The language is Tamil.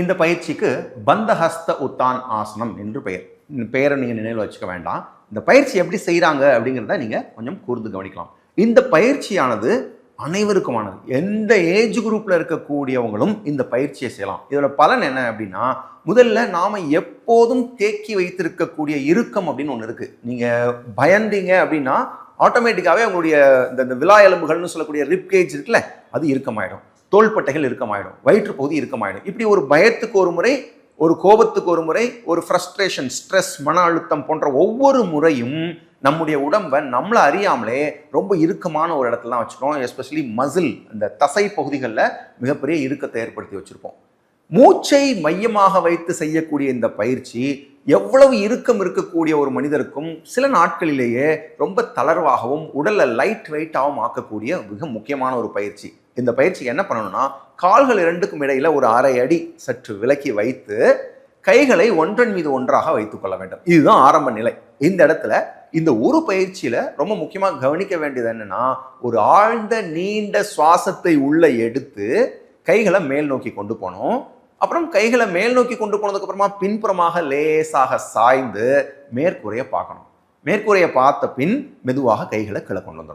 இந்த பயிற்சிக்கு பந்தஹஸ்த உத்தான் ஆசனம் என்று பெயர். இந்த பெயரை நீங்கள் நினைவில் வச்சுக்க வேண்டாம். இந்த பயிற்சி எப்படி செய்கிறாங்க அப்படிங்கிறத நீங்கள் கொஞ்சம் கூர்ந்து கவனிக்கலாம். இந்த பயிற்சியானது அனைவருக்குமானது. எந்த ஏஜ் குரூப்பில் இருக்கக்கூடியவங்களும் இந்த பயிற்சியை செய்யலாம். இதோட பலன் என்ன அப்படின்னா முதல்ல நாம் எப்போதும் தேக்கி வைத்திருக்கக்கூடிய இறுக்கம் அப்படின்னு ஒன்று இருக்குது நீங்கள் பயந்தீங்க அப்படின்னா ஆட்டோமேட்டிக்காகவே உங்களுடைய இந்த இந்த விழா எலும்புகள்னு சொல்லக்கூடிய ரிப்கேஜ் இருக்குல்ல அது இறுக்கமாயிடும். தோள்பட்டைகள் இறுக்கமாயிடும் வயிற்றுப்பகுதி இறுக்கமாயிடும். இப்படி ஒரு பயத்துக்கு ஒரு முறை ஒரு கோபத்துக்கு ஒரு முறை ஒரு ஃப்ரஸ்ட்ரேஷன் ஸ்ட்ரெஸ் மன அழுத்தம் போன்ற ஒவ்வொரு முறையும் நம்முடைய உடம்பை நம்மளை அறியாமலே ரொம்ப இறுக்கமான ஒரு இடத்துல தான் வச்சுருக்கோம் எஸ்பெஷலி மசில் இந்த தசை பகுதிகளில் மிகப்பெரிய இறுக்கத்தை ஏற்படுத்தி வச்சுருப்போம். மூச்சை மையமாக வைத்து செய்யக்கூடிய இந்த பயிற்சி எவ்வளவு இறுக்கம் இருக்கக்கூடிய ஒரு மனிதருக்கும் சில நாட்களிலேயே ரொம்ப தளர்வாகவும் உடலை லைட் வெயிட்டாகவும் ஆக்கக்கூடிய மிக முக்கியமான ஒரு பயிற்சி. இந்த பயிற்சி என்ன பண்ணணும்னா கால்கள் இரண்டுக்கும் இடையில ஒரு அரை அடி சற்று விலக்கி வைத்து கைகளை ஒன்றன் மீது ஒன்றாக வைத்துக் கொள்ள வேண்டும். இதுதான் ஆரம்ப நிலை. இந்த இடத்துல இந்த ஒரு பயிற்சியில ரொம்ப முக்கியமாக கவனிக்க வேண்டியது என்னன்னா ஒரு ஆழ்ந்த நீண்ட சுவாசத்தை உள்ள எடுத்து கைகளை மேல் நோக்கி கொண்டு போகணும். அப்புறம் கைகளை மேல் நோக்கி கொண்டு போனதுக்கு அப்புறமா பின்புறமாக லேசாக சாய்ந்து மேற்கூரையை பார்க்கணும். மேற்கூரையை பார்த்த பின் மெதுவாக கைகளை கீழே கொண்டு வந்துடணும்.